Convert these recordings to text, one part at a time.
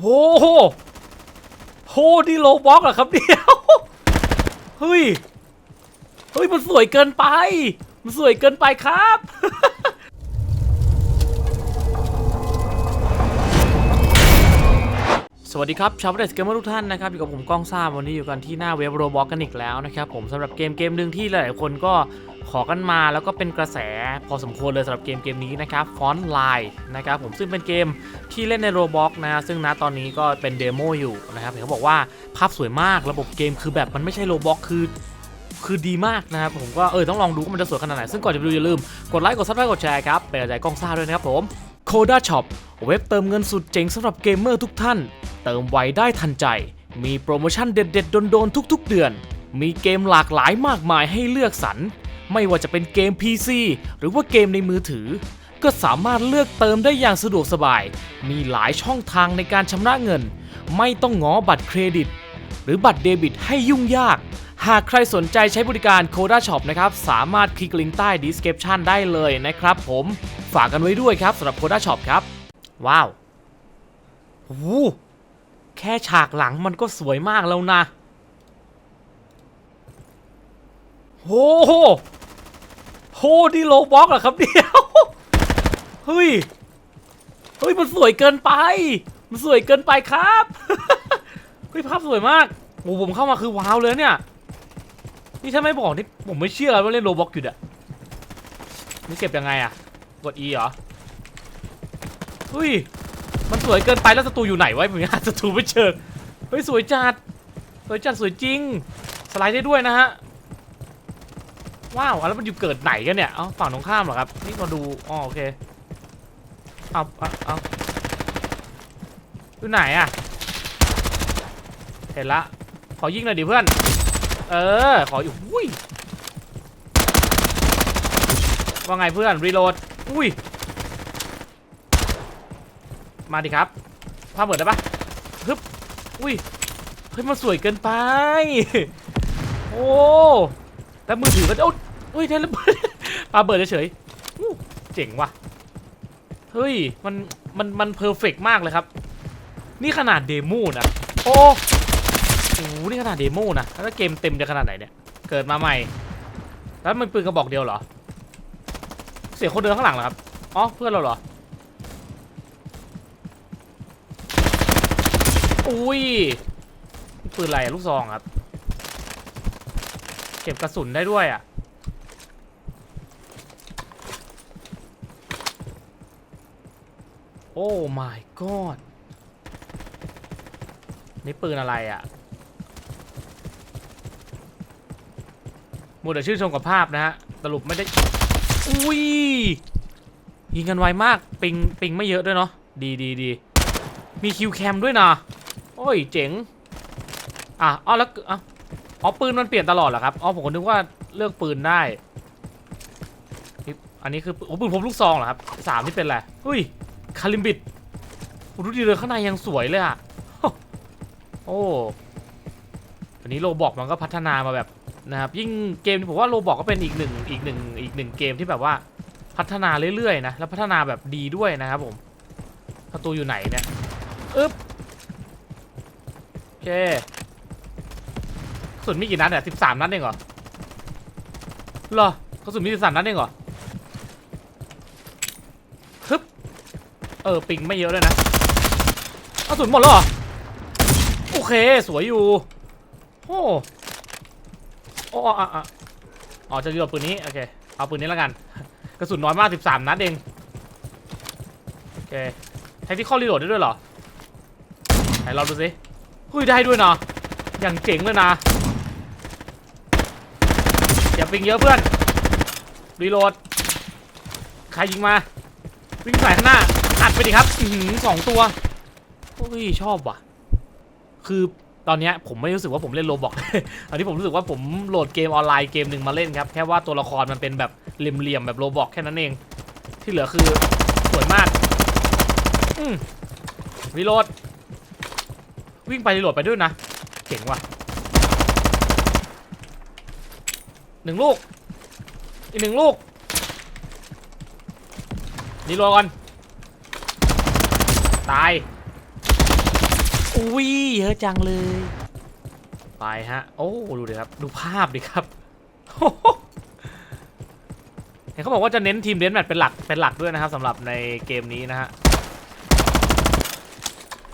โหโหนี่โลบ็อกเหรอครับเนี่ยเฮ้ย เฮ้ย มันสวยเกินไป มันสวยเกินไปครับ สวัสดีครับ ชาวเดสเกมเมอร์ทุกท่านนะครับ อยู่กับผมก้องซ่าวันนี้อยู่กันที่หน้าเว็บโรบอกกันอีกแล้วนะครับ ผมสำหรับเกมเกมหนึ่งที่หลายๆคนก็ ขอกันมาแล้วก็เป็นกระแสพอสมควรเลยสำหรับเกมเกมนี้นะครับฟอนต์ไลน์นะครับผมซึ่งเป็นเกมที่เล่นในโรบอกนะซึ่งณตอนนี้ก็เป็นเดโมอยู่นะครับเห็นเขาบอกว่าภาพสวยมากระบบเกมคือแบบมันไม่ใช่โรบอกคือคือดีมากนะครับผมก็เออต้องลองดูว่ามันจะสวยขนาดไหน ซึ่งก่อนจะไปดูอย่าลืม กดไลค์กดซับสไครต์กดแชร์ครับเป็นกำลังใจกล้องซ่าด้วยนะครับผม Coda Shop เว็บเติมเงินสุดเจ๋งสำหรับเกมเมอร์ทุกท่าน เติมไวได้ทันใจ มีโปรโมชั่นเด็ดๆโดนๆทุก ๆ เดือน มีเกมหลากหลายมากมายให้เลือกสรร ไม่ว่าจะเป็นเกม PC หรือว่าเกมในมือถือ ก็สามารถเลือกเติมได้อย่างสะดวกสบาย มีหลายช่องทางในการชำระเงิน ไม่ต้องง้อบัตรเครดิต หรือบัตรเดบิตให้ยุ่งยาก หากใครสนใจใช้บริการ Coda Shop นะครับ สามารถคลิกลิงก์ใต้ description ได้เลยนะครับผมฝากกันไว้ด้วยครับสำหรับ Coda Shop ครับ ว้าวโอ้แค่ฉากหลังมันก็สวยมากแล้วนะโห โหนี่โลบ็อกเหรอครับเนี่ยเฮ้ยเฮ้ยมันสวยเกินไป มันสวยเกินไปครับเฮ้ยภาพสวยมากโอ้ผมเข้ามาคือว้าวเลยเนี่ยนี่ถ้าไม่บอกนี่ผมไม่เชื่อว่าเล่นโรบ็อกอยู่อะนี่เก็บยังไงอะกด E เหรอเฮ้ยมันสวยเกินไปแล้วศัตรูอยู่ไหนวะผมยังหาศัตรูไม่เจอเฮ้ยสวยจัดสวยจัดสวยจริง สไลด์ได้ด้วยนะฮะ ว้าวแล้วมันอยู่เกิดไหนกันเนี่ยเอ้าฝั่งตรงข้ามเหรอครับนี่มาดูอ๋อโอเคเอาเอาเอาอยู่ไหนอะเห็นละขอยิงหน่อยดิเพื่อน เออ ขออยู่อุ้ยว่าไงเพื่อน รีโหลด อุ้ย มาดิครับภาพเปิดได้ปะฮึบ อุ้ย เฮ้ย มันสวยเกินไป โอ้แล้วมือถือก็โอ้ อุ้ยเทเลเบิดปาเบิดเฉยๆเจ๋งว่ะ เฮ้ย มัน มัน มันเพอร์เฟกมากเลยครับ นี่ขนาดเดโมนะ โอ้โหนี่ขนาดเดโมนะ แล้วเกมเต็มจะขนาดไหนเนี่ย เกิดมาใหม่ แล้วมันปืนกระบอกเดียวเหรอ เสียงคนเดินข้างหลังเหรอครับ อ๋อ เพื่อนเราเหรอ อุ้ย ปืนอะไรลูกซองครับ เก็บกระสุนได้ด้วยอะ อ้ my god นี่ปืนอะไรอะหมดแต่ชื่นชมกับภาพนะฮะสรุปไม่ได้ อุ้ย ยิงกันไวมาก ปิง ปิงไม่เยอะด้วยเนาะ ดีดีดี มีคิวแคมด้วยนะ โอ้ย เจ๋ง อะอ๋อแล้วอะอ๋อปืนมันเปลี่ยนตลอดเหรอครับ อ๋อผมก็นึกว่าเลือกปืนได้ อันนี้คือโอ้ปืนพกลูกซองเหรอครับสามที่เป็นอะไรเฮ้ย คาลิมบิดโอ้ดูดีเลยข้างในยังสวยเลยอะ โอ้อันนี้โลบอกมันก็พัฒนามาแบบนะครับยิ่งเกมผมว่าโลบอกก็เป็นอีกหนึ่งอีกหนึ่งอีกหนึ่งเกมที่แบบว่าพัฒนาเรื่อยๆนะแล้วพัฒนาแบบดีด้วยนะครับผมประตูอยู่ไหนเนี่ยอึ๊บโอเคกระสุนมีกี่นัดเนี่ยสิบสามนัดเองเหรอเหรอกระสุนมีสิบสามนัดเองเหรอฮึบ เออปิงไม่เยอะเลยนะกระสุนหมดแล้วเหรอ โอเคสวยอยู่โอ้โอ้อะอะอ๋อจะรีโหลดปืนนี้โอเคเอาปืนนี้แล้วกันกระสุนน้อยมากสิบสามนัดเองโอเคใช้ที่ข้อรีโหลดได้ด้วยเหรอไหนเราดูสิเฮ้ยได้ด้วยนะอย่างเจ๋งเลยนะอย่าปิงเยอะเพื่อนรีโหลดใครยิงมาวิ่งใส่ข้างหน้า ดไปดิครับอสองตัวเฮ้ยชอบว่ะ คือตอนเนี้ยผมไม่รู้สึกว่าผมเล่นโลบอกอันนี้ผมรู้สึกว่าผมโหลดเกมออนไลน์เกมหนึ่งมาเล่นครับ แค่ว่าตัวละครมันเป็นแบบเหลี่ยมๆแบบโลบอกแค่นั้นเอง ที่เหลือคือสวยมากอืมรีโหลดวิ่งไปรีโหลดไปด้วยนะ เก่งว่ะหนึ่งลูก อีกหนึ่งลูกรีโหลดก่อน ตาย อุ้ยเยอะจังเลย ไปฮะ โอ้ ดูดิครับ ดูภาพดิครับเห็นเขาบอกว่าจะเน้นทีมเดนแมทเป็นหลัก เป็นหลักด้วยนะครับสำหรับในเกมนี้นะฮะ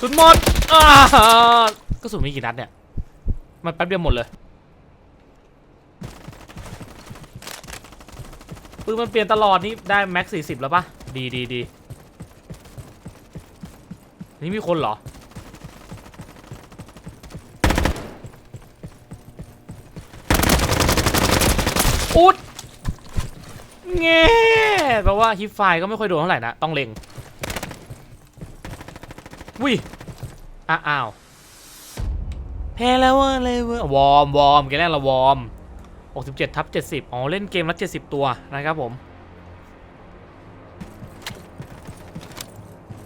สุดหมดอ่ากระสุนมีกี่นัดเนี่ย มันแป๊บเดียวหมดเลยปืนมันเปลี่ยนตลอดนี่ได้แม็กสี่สิบแล้วปะดีดีดี นี่มีคนเหรอ อุดเง่แปลว่าฮิปไฟก็ไม่ค่อยโดนเท่าไหร่นะ ต้องเล็งวิอะอ้าวแพ้แล้วอะเลยวะวอร์มวอร์มเกมแรกเราวอร์ม67ทับ70 อ๋อ เล่นเกมละ70 ตัวนะครับผม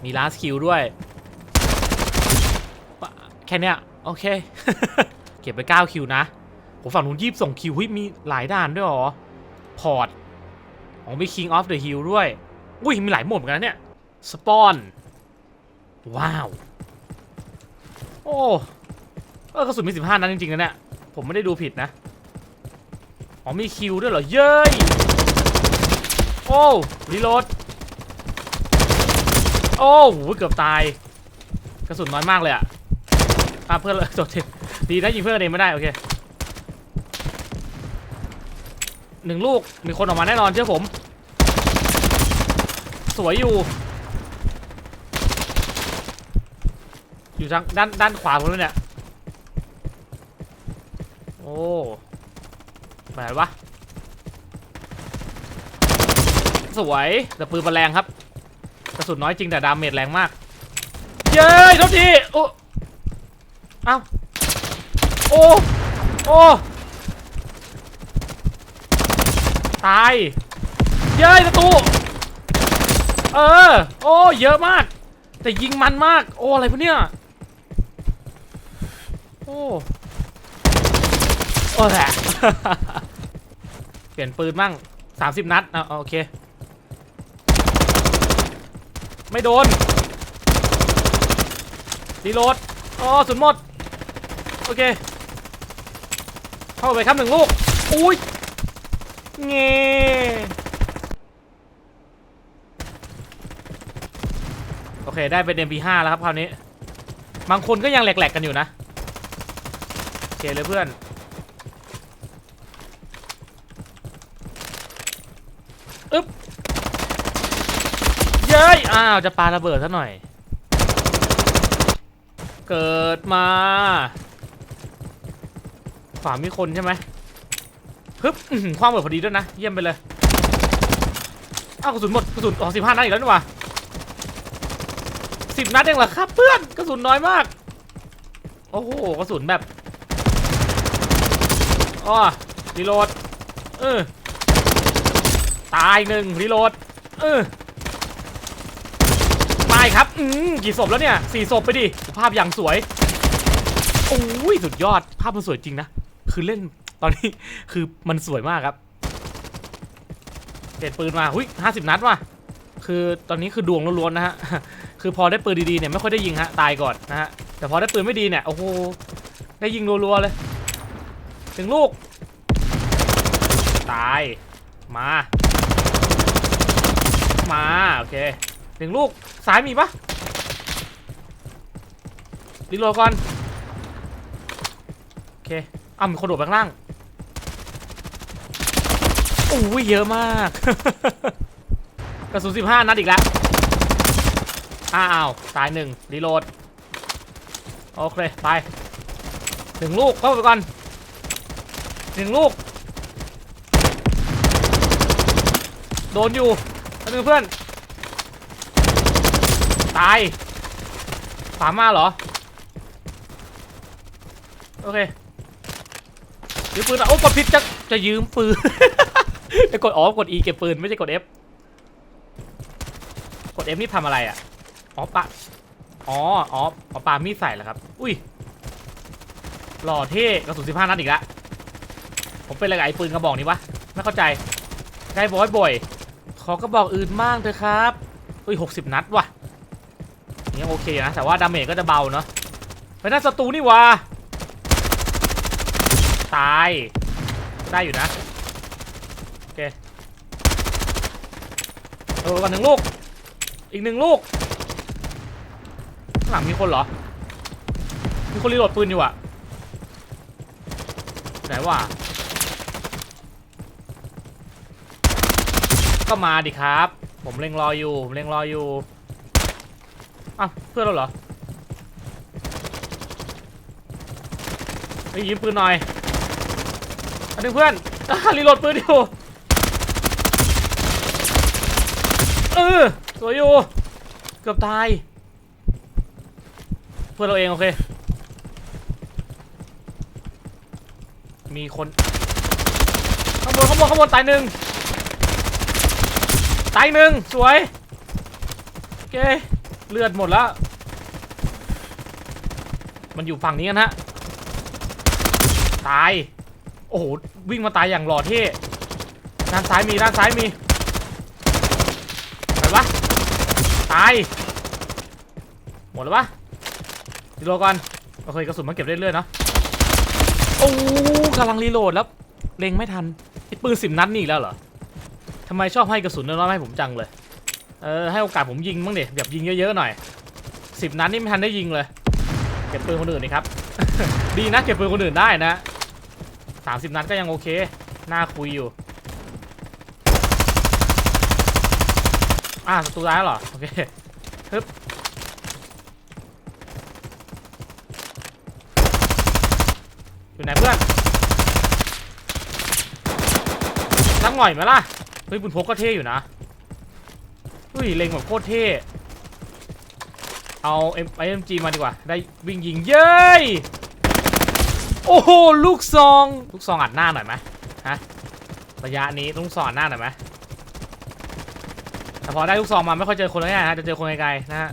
มีลาสคิวด้วย แค่เนี้ยโอเค เก็บไป9คิวนะผมฝั่งนู้นยีบส่งคิวเฮ้ยมีหลายด่านด้วยหรอ พอร์ตอ๋อมี King of the Hill ด้วย อุ้ย มีหลายหมดเหมือนกันเนี่ยสปอน ว้าว โอ้เออกระสุนมี 15 นัดจริงๆนะเนี่ย ผมไม่ได้ดูผิดนะ อ๋อ มีคิวด้วยเหรอ เย้ย โอ้รีโหลด โอ้โหเกือบตาย กระสุนน้อยมากเลยอะ่ะ เพื่อนเลยจดทีดีนะยิงเพื่อนเองไม่ได้โอเคหนึ่งลูกมีคนออกมาแน่นอนเชื่อผม สวยอยู่ อยู่ทางด้านด้านขวาผมเลยเนี่ย โอ้ไปไหนวะสวยแต่ปืนมันแรงครับ กระสุนน้อยจริงแต่ดาเมจแรงมาก เย้ยโทษทีโอ้ เอ้าโอ้โอ้ตายเย้ยประตูเออโอ้เยอะมาก แต่ยิงมันมาก โอ้อะไรพวกเนี้ยโอ้โอ้แหละเปลี่ยนปืนมั่ง30นัดอะโอเค ไม่โดนรีโหลดอ๋อสุดหมด โอเค เข้าไปครับหนึ่งลูก อุ้ยเงโอเค ได้เป็น MP5 แล้วครับคราวนี้ บางคนก็ยังแหลกๆกันอยู่นะ โอเคเลยเพื่อน อึ๊บ เย้ย อ้าว จะปาระเบิดซะหน่อย เกิดมา ขวามีคนใช่ไหมฮึบความเบิดพอดีด้วยนะ เยี่ยมไปเลยอ้าวกระสุนหมดกระสุนอ๋อสิบห้านัดอีกแล้วนี่หว่าสิบนัดเองเหรอครับเพื่อนกระสุนน้อยมาก โอ้โหกระสุนแบบอ๋อรีโหลดเออตายหนึ่งรีโหลดเออตายครับอืมกี่ศพแล้วเนี่ยสี่ศพไปดิภาพอย่างสวยโอ้ยสุดยอดภาพมันสวยจริงนะ คือเล่นตอนนี้คือมันสวยมากครับเปลี่ยนปืนมาหุ้ยห้าสิบนัดว่ะคือตอนนี้คือดวงล้วนๆนะฮะคือพอได้ปืนดีๆเนี่ยไม่ค่อยได้ยิงฮะตายก่อนนะฮะแต่พอได้ปืนไม่ดีเนี่ยโอ้โหได้ยิงรัวๆเลยถึงลูก ตายมา มาโอเคหนึ่งลูกซ้ายมีปะรีโหลดก่อนโอเค อ้าวมีคนโดดไปข้างล่างโอ้ยเยอะมาก กระสุนสิบห้านัดอีกแล้ว อ้าวตายหนึ่งรีโหลด โอเค ไปหนึ่งลูกเข้าไปก่อนหนึ่งลูก โดนอยู่แล้วนึงเพื่อน ตายฝามาเหรอ โอเค ยืมปืนอะโอ้กดผิดจะจะยืมปืนจะกดอ๋อกด E เก็บปืนไม่ใช่กด F กด F นี่ทำอะไรอะอ๋อปะอ๋ออ๋ออ๋อปามีดใส่เหรอครับ อุ้ย หล่อเท่กระสุนสิบห้านัดอีกล้วผมเป็นอะไรกับไอ้ปืนกระบอกนี้วะ ไม่เข้าใจได้บอยบ่อย ขอกระบอกอื่นบ้างเถอะครับ อุ้ยหกสิบนัดว่ะยังโอเคนะ แต่ว่าดาเมจก็จะเบาเนาะไปนั่นศัตรูนี่วะ ตาย ได้อยู่นะ โอเคเออก่อนหนึ่งลูก อีกหนึ่งลูก ข้างหลังมีคนเหรอ มีคนรีโหลดปืนอยู่อะไหนวะ ก็มาดิครับ ผมเล็งรออยู่ ผมเล็งรออยู่อ้าวเพื่อนเราเหรอไปยิงปืนหน่อย อันนึงเพื่อนอะรีโหลดปืนอยู่เออสวยอยู่ เกือบตาย เพื่อนเราเองโอเค มีคนข้างบนข้างบนข้างบนตายหนึ่งตายหนึ่งสวย โอเค เลือดหมดแล้ว มันอยู่ฝั่งนี้กันฮะ ตาย โอ้โห วิ่งมาตายอย่างหล่อเท่ด้านซ้ายมีด้านซ้ายมีไปวะตาย หมดแล้วปะรีโหลดก่อนโอเคกระสุนมาเก็บเรื่อยๆเนาะโอ้กำลังรีโหลดแล้วเล็งไม่ทันไอ้ปืนสิบนัดนี่แล้วเหรอทำไมชอบให้กระสุนน้อยๆให้ผมจังเลยเออให้โอกาสผมยิงบ้างดิแบบยิงเยอะๆหน่อยสิบนัดนี่ไม่ทันได้ยิงเลย เก็บปืนคนอื่นนี่ครับ ดีนะเก็บปืนคนอื่นได้นะ สามสิบนัดก็ยังโอเค น่าคุยอยู่ อ่าศัตรูร้ายเหรอ โอเคฮึบอยู่ไหนเพื่อนสักหน่อยไหมล่ะ เฮ้ยบุญพกก็เท่อยู่นะเฮ้ยเล็งแบบโคตรเท่ เอาเอ็มไอเอ็มจีมาดีกว่า ได้วิ่งยิงเย้ โอ้โหลูกซอง ลูกซองอัดหน้าหน่อยไหมฮะระยะนี้ลูกซองอัดหน้าหน่อยไหมแต่พอได้ลูกซองมาไม่ค่อยเจอคนง่ายๆฮะจะเจอคนไกลๆนะฮะ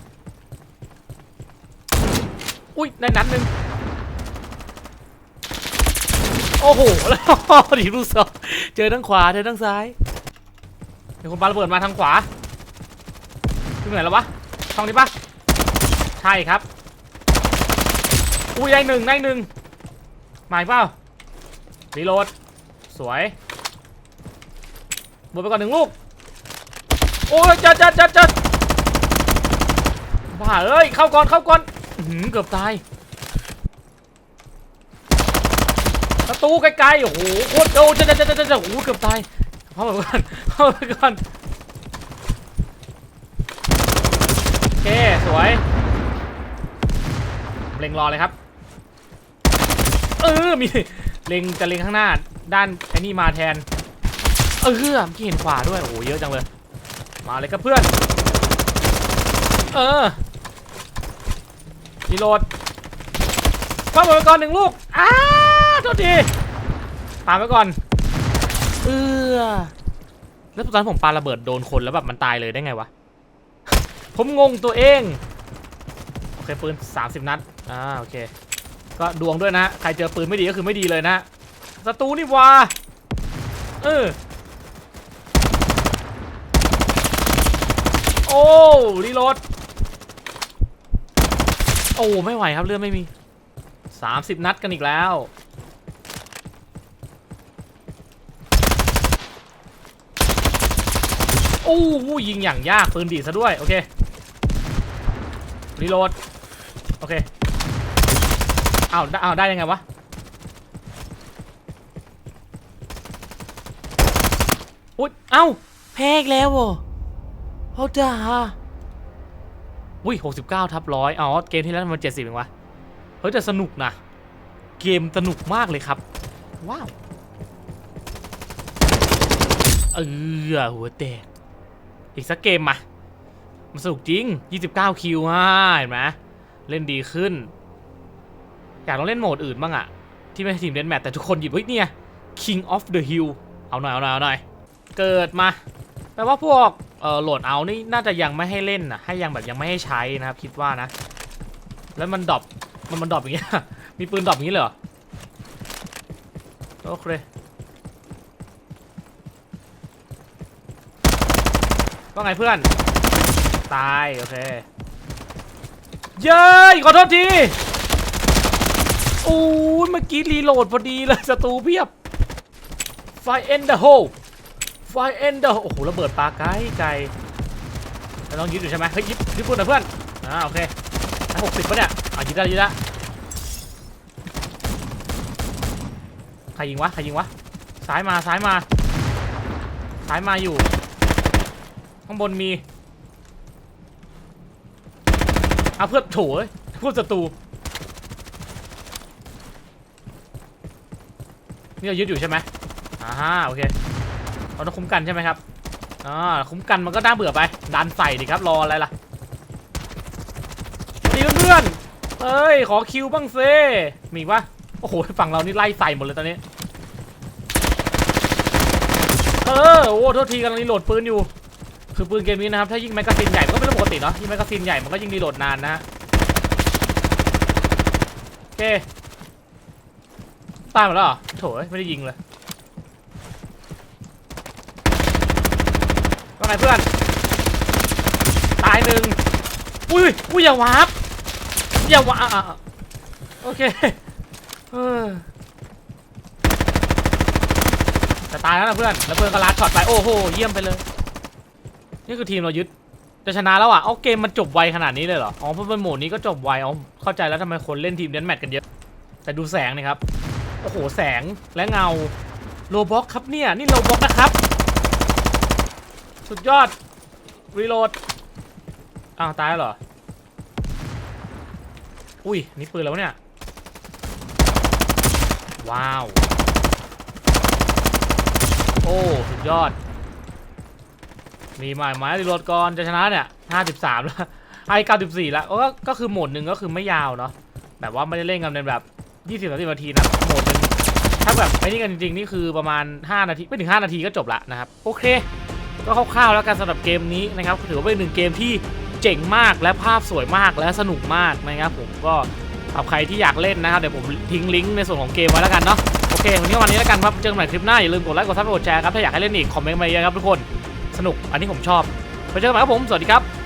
อุ้ยได้นัดหนึ่งโอ้โหแล้วดีลูกซองเจอทั้งขวาเจอทั้งซ้ายมีคนปาระเบิดมาทางขวาที่ไหนแล้ววะช่องนี้ปะใช่ครับอุ้ยได้หนึ่งได้หนึ่ง มาอีกเปล่ารีโหลด สวยบวไปก่อนหนึ่งลูก โอ้ยจัดจัดจัดจัดบ้าเอ้ย เข้าก่อนเข้าก่อนหือเกือบตายประตูไกลๆ โอ้โหโคตรโอ้จัดจัดจัดจัดโอ้โหเกือบตาย เข้าไปก่อน เข้าไปก่อน โอเค สวย เล็งรอเลยครับ เออมีเล็งจะเล็งข้างหน้า ด้านไอ้นี่มาแทน เออเมื่อกี้เห็นขวาด้วยโอ้โหเยอะจังเลย มาเลยครับเพื่อน เออรีโหลดคว้าหมดไปก่อนหนึ่งลูกอ้าโทษทีปาไปก่อน เออแล้วตอนนนผมปาระเบิดโดนคนแล้วแบบมันตายเลยได้ไงวะ ผมงงตัวเอง โอเคปืน 30 นัด อ่า โอเค ก็ดวงด้วยนะใครเจอปืนไม่ดีก็คือไม่ดีเลยนะศัตรูนี่วาเออโอ้รีโหลดโอ้ไม่ไหวครับเลือดไม่มี 30 นัดกันอีกแล้วโอ้ยิงอย่างยากปืนดีซะด้วย โอเครีโหลดโอเค อ้าวได้อ้าวได้ยังไงวะอุ๊ยเอ้าแพ้อีกแล้วเหรอเขาด่าอุ้ย69ทับร้อยอ๋อเกมที่แล้วมัน70เองวะเฮ้ยแต่สนุกนะเกมสนุกมากเลยครับ ว้าวเออหัวแตกอีกสักเกมมามันสนุกจริง 29 คิวฮะเห็นไหมเล่นดีขึ้น อยากลองเล่นโหมดอื่นบ้างอะที่ไม่ใช่ทีมเล่นแมตแต่ทุกคนหยิบเฮ้ยเนี่ย King of the Hill เอาหน่อยเอาหน่อยเอาหน่อยเกิดมาแปลว่าพวกเอ่อโหลดเอานี่น่าจะยังไม่ให้เล่นนะให้ยังแบบยังไม่ให้ใช้นะครับคิดว่านะ แล้วมันดรอปมันมันดรอปอย่างเงี้ย มีปืนดรอปอย่างงี้เลยเหรอโอเคว่าไงเพื่อน ตาย โอเค เย้ยขอโทษที โอ้ยเมื่อกี้รีโหลดพอดีเลยศัตรูเพียบไฟเอ็นเดอะโฮไฟเอ็นเดอะโอ้โหระเบิดปลาไกลไกลแล้วต้องยึดอยู่ใช่ไหมเฮ้ยยึดยึดปืนหน่อยเพื่อนอ่าโอเคหกสิบปะเนี่ยอะยึดได้ยึดได้ใครยิงวะใครยิงวะซ้ายมาซ้ายมาซ้ายมาอยู่ ข้างบนมีเอาเพื่อนโถเอ้ยพวกศัตรู นี่เรายึดอยู่ใช่ไหมอ่าฮะโอเคเราต้องคุ้มกันใช่ไหมครับอ่าคุ้มกันมันก็น่าเบื่อไป ดันใส่ดิครับรออะไรล่ะดีเพื่อนๆเอ้ย ขอคิวบ้างเซมีปะโอ้โหฝั่งเรานี่ไล่ใส่หมดเลยตอนนี้ เออโอ้โทษทีกำลังรีโหลดปืนอยู่ คือปืนเกมนี้นะครับ ถ้ายิงแมกกาซีนใหญ่มันก็เป็นเรื่องปกติเนาะยิงแมกกาซีนใหญ่มันก็ยิงรีโหลดนานนะฮะโอเค ตายหมดแล้วเหรอโถเอ้ยไม่ได้ยิงเลยว่าไงเพื่อน ตายหนึ่งอุ้ยอุ้ยอย่าวาร์ปอย่าวาร์ปอะโอเคเออจะตายแล้วนะเพื่อน แล้วเพื่อนก็ลัดช็อตไป โอ้โห เยี่ยมไปเลย นี่คือทีมเรายึด จะชนะแล้วอะ เอาเกมมันจบไวขนาดนี้เลยเหรอ อ๋อ เพราะเป็นโหมดนี้ก็จบไว อ๋อ เข้าใจแล้วทำไมคนเล่นทีมเดนแมทกันเยอะ แต่ดูแสงนี่ครับ โอ้โห แสงและเงาโลบ็อกครับเนี่ย นี่โลบ็อกนะครับ สุดยอด รีโหลด อ้าว ตายแล้วเหรอ อุ้ย นี่ปืนแล้วเนี่ย ว้าว โอ้ สุดยอด มีใหม่ไหมรีโหลดก่อน จะชนะเนี่ย53แล้วไอ้94แล้วก็ก็คือโหมดหนึ่งก็คือไม่ยาวเนาะแบบว่าไม่ได้เล่นกันในแบบ20 30นาทีนะโหมด ถ้าแบบไอ้นี่กันจริงๆนี่คือประมาณ 5 นาทีไม่ถึง 5 นาทีก็จบละนะครับ โอเค ก็คร่าวๆแล้วกันสำหรับเกมนี้นะครับถือว่าเป็นหนึ่งเกมที่เจ๋งมากและภาพสวยมากและสนุกมากนะครับผมก็สำหรับใครที่อยากเล่นนะครับเดี๋ยวผมทิ้งลิงก์ในส่วนของเกมไว้แล้วกันเนาะโอเควันนี้วันนี้แล้วกันครับเจอกันใหม่คลิปหน้าอย่าลืมกดไลค์กดซับกดแชร์ครับถ้าอยากให้เล่นอีกคอมเมนต์มาเยอะครับทุกคนสนุกอันนี้ผมชอบไปเจอกันใหม่ครับผมสวัสดีครับ